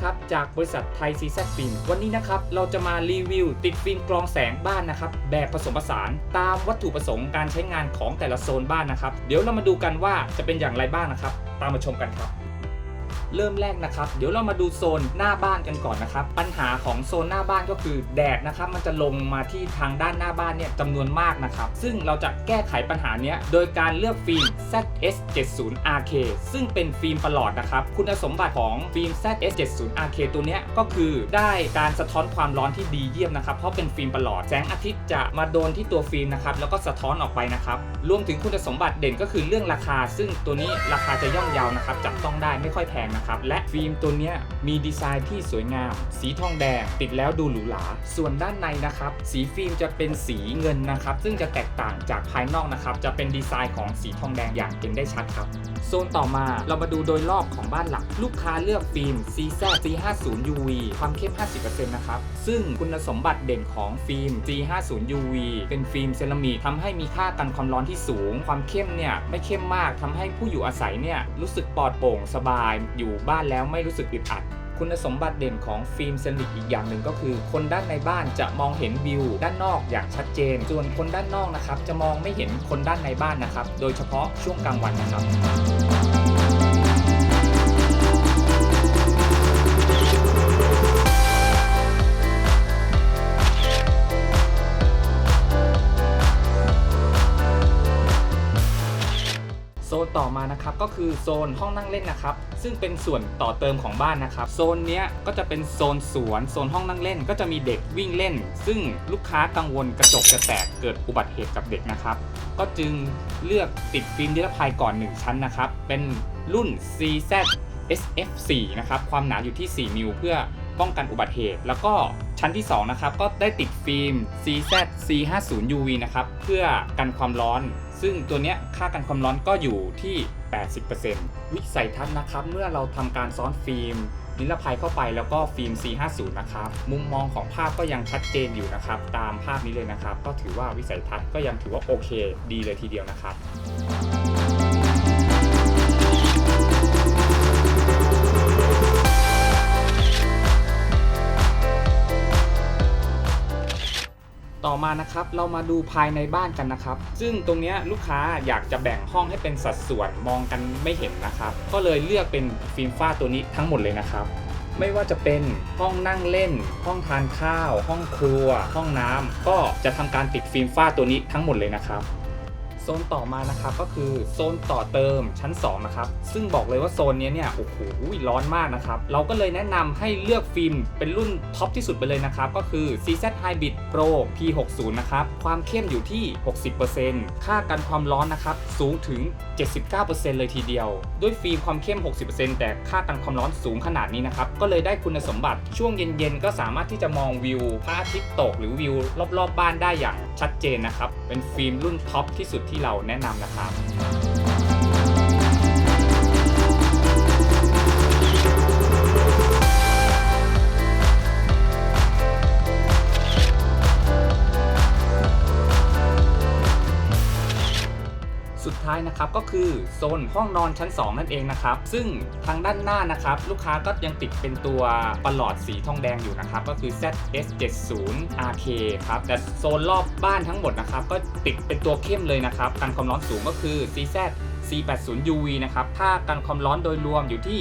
ครับจากบริษัทไทยซีแซฟิล์มวันนี้นะครับเราจะมารีวิว ติดฟิล์มกรองแสงบ้านนะครับแบบผสมผสานตามวัตถุประสงค์การใช้งานของแต่ละโซนบ้านนะครับ เดี๋ยวเรามาดูกันว่าจะเป็นอย่างไรบ้างนะครับ ตามมาชมกันครับ เริ่มแรกนะครับเดี๋ยวเรามาดูโซนหน้าบ้านกันก่อนนะครับ ปัญหาของโซนหน้าบ้านก็คือแดดนะครับมันจะลงมาที่ทางด้านหน้าบ้านเนี่ยจำนวนมากนะครับ ซึ่งเราจะแก้ไขปัญหาเนี้ยโดยการเลือกฟิล์ม ZS70RK ซึ่งเป็นฟิล์มประหลอดนะครับ คุณสมบัติของฟิล์ม ZS70RK ตัวเนี้ยก็คือได้การสะท้อนความร้อนที่ดีเยี่ยมนะครับเพราะเป็นฟิล์มประหลอดแสงอาทิตย์จะมาโดนที่ตัวฟิล์มนะครับแล้วก็สะท้อนออกไปนะครับรวมถึงคุณสมบัติเด่นก็คือเรื่องราคา ซึ่งตัวนี้ราคาจะย่อมเยาวนะครับจับต้องได้ไม่ค่อยแพงนะครับและฟิล์มตัวนี้มีดีไซน์ที่สวยงาม สีทองแดง ติดแล้วดูหรูหราส่วนด้านในนะครับ สีฟิล์มจะเป็นสีเงินนะครับ ซึ่งจะแตกต่างจากภายนอกนะครับ จะเป็นดีไซน์ของสีทองแดงอย่างเห็นได้ชัดครับ โซนต่อมาเรามาดูโดยรอบของบ้านหลัก ลูกค้าเลือกฟิล์ม CZ C50 UV ความเข้ม 50%นะครับ ซึ่งคุณสมบัติเด่นของฟิล์ม C50 UV เป็นฟิล์มเซรามิกทำให้มีค่ากันความร้อนที่สูง ความเข้มเนี่ยไม่เข้มมากทำให้ผู้อยู่อาศัยเนี่ยรู้สึกปลอดโปร่งสบาย อยู่บ้านแล้วไม่รู้สึกอึดอัด คุณสมบัติเด่นของฟิล์มเซนิกอีกอย่างหนึ่งก็คือ คนด้านในบ้านจะมองเห็นวิวด้านนอกอย่างชัดเจน ส่วนคนด้านนอกนะครับจะมองไม่เห็นคนด้านในบ้านนะครับ โดยเฉพาะช่วงกลางวันนะครับ อมานะครับก็คือโซนห้องนั่งเล่นนะครับ ซึ่งเป็นส่วนต่อเติมของบ้านนะครับ โซนเนี้ยก็จะเป็นโซนสวนโซนห้องนั่งเล่น ก็จะมีเด็กวิ่งเล่น ซึ่งลูกค้ากังวลกระจกจะแตกเกิดอุบัติเหตุกับเด็กนะครับ ก็จึงเลือกติดฟิล์มนิรภัยก่อน 1 ชั้นนะครับ เป็นรุ่น CZ SF4 นะครับความหนาอยู่ที่ 4 มิลเพื่อ ป้องกันอุบัติเหตุ แล้วก็ชั้นที่2นะครับก็ได้ติดฟิล์ม CZ C50 UV นะครับเพื่อกันความร้อน ซึ่งตัวเนี้ยค่ากันความร้อนก็อยู่ที่ 80%วิสัยทัศน์นะครับ เมื่อเราทำการซ้อนฟิล์มนิรภัยเข้าไปแล้วก็ฟิล์ม C50 นะครับ มุมมองของภาพก็ยังชัดเจนอยู่นะครับ ตามภาพนี้เลยนะครับ ก็ถือว่าวิสัยทัศน์ก็ยังถือว่าโอเค ดีเลยทีเดียวนะครับ ต่อมานะครับเรามาดูภายในบ้านกันนะครับ ซึ่งตรงนี้ลูกค้าอยากจะแบ่งห้องให้เป็นสัดส่วนมองกันไม่เห็นนะครับ ก็เลยเลือกเป็นฟิล์มฝ้าตัวนี้ทั้งหมดเลยนะครับ ไม่ว่าจะเป็นห้องนั่งเล่น ห้องทานข้าว ห้องครัว ห้องน้ำก็จะทำการติดฟิล์มฝ้าตัวนี้ทั้งหมดเลยนะครับ โซนต่อมานะครับก็คือโซนต่อเติมชั้น 2 นะครับ ซึ่งบอกเลยว่าโซนนี้เนี่ยโอ้โหร้อนมากนะครับ เราก็เลยแนะนำให้เลือกฟิล์มเป็นรุ่นท็อปที่สุดไปเลยนะครับ ก็คือ CZ Hybrid Pro P60 นะครับ ความเข้มอยู่ที่ 60%ค่ากันความร้อนนะครับ สูงถึง 79%เลยทีเดียว ด้วยฟิล์มความเข้ม 60%แต่ค่ากันความร้อนสูงขนาดนี้นะครับ ก็เลยได้คุณสมบัติช่วงเย็นๆ ก็สามารถที่จะมองวิวพระอาทิตย์ตกหรือวิวรอบๆบ้านได้อย่าง ชัดเจนนะครับ เป็นฟิล์มรุ่นท็อปที่สุดที่เราแนะนำนะครับ ท้ายนะครับก็คือโซนห้องนอนชั้น 2 นั่นเองนะครับซึ่งทางด้านหน้านะครับลูกค้าก็ยังติดเป็นตัวประหลอดสีทองแดงอยู่นะครับก็คือ ZS70RK ครับแต่โซนรอบบ้านทั้งหมดนะครับก็ติดเป็นตัวเข้มเลยนะครับกันความร้อนสูงก็คือ CZ C80 UV นะครับค่ากันความร้อนโดยรวมอยู่ที่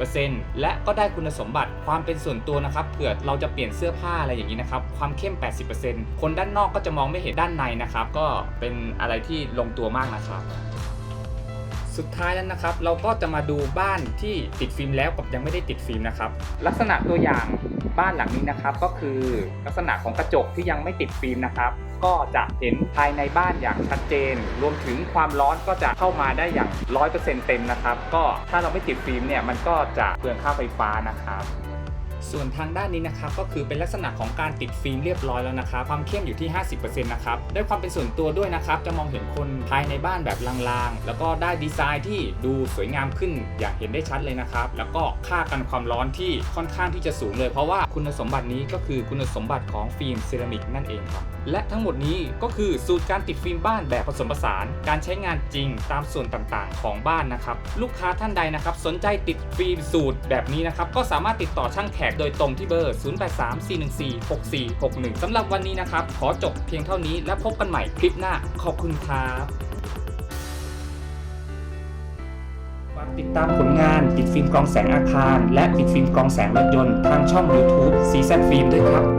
87%และก็ได้คุณสมบัติความเป็นส่วนตัวนะครับเผื่อเราจะเปลี่ยนเสื้อผ้าอะไรอย่างนี้นะครับ ความเข้ม 80%คนด้านนอกก็จะมองไม่เห็นด้านในนะครับ ก็เป็นอะไรที่ลงตัวมากนะครับ สุดท้ายแล้วนะครับ เราก็จะมาดูบ้านที่ติดฟิล์มแล้วกับยังไม่ได้ติดฟิล์มนะครับ ลักษณะตัวอย่างบ้านหลังนี้นะครับ ก็คือลักษณะของกระจกที่ยังไม่ติดฟิล์มนะครับ ก็จะเห็นภายในบ้านอย่างชัดเจน รวมถึงความร้อนก็จะเข้ามาได้อย่าง 100%เต็มนะครับ ก็ถ้าเราไม่ติดฟิล์มเนี่ยมันก็จะเปลืองค่าไฟฟ้านะครับ ส่วนทางด้านนี้นะครับก็คือเป็นลักษณะของการติดฟิล์มเรียบร้อยแล้วนะครับความเข้มอยู่ที่ 50%นะครับได้ความเป็นส่วนตัวด้วยนะครับจะมองเห็นคนภายในบ้านแบบลางๆ แล้วก็ได้ดีไซน์ที่ดูสวยงามขึ้นอย่างเห็นได้ชัดเลยนะครับ แล้วก็ค่ากันความร้อนที่ค่อนข้างที่จะสูงเลย เพราะว่าคุณสมบัตินี้ก็คือคุณสมบัติของฟิล์มเซรามิกนั่นเองครับและทั้งหมดนี้ก็คือสูตรการติดฟิล์มบ้านแบบผสมผสาน การใช้งานจริงตามส่วนต่างๆ ของบ้านนะครับลูกค้าท่านใดนะครับสนใจติดฟิล์มสูตรแบบนี้นะครับก็สามารถติดต่อช่างแขกโดยตรงที่เบอร์ 0834146461 สำหรับวันนี้นะครับ ขอจบเพียงเท่านี้และพบกันใหม่คลิปหน้า ขอบคุณครับฝากติดตามผลงานติดฟิล์มกองแสงอาคาร และติดฟิล์มกองแสงรถยนต์ทางช่อง YouTube CZ Film ด้วยครับ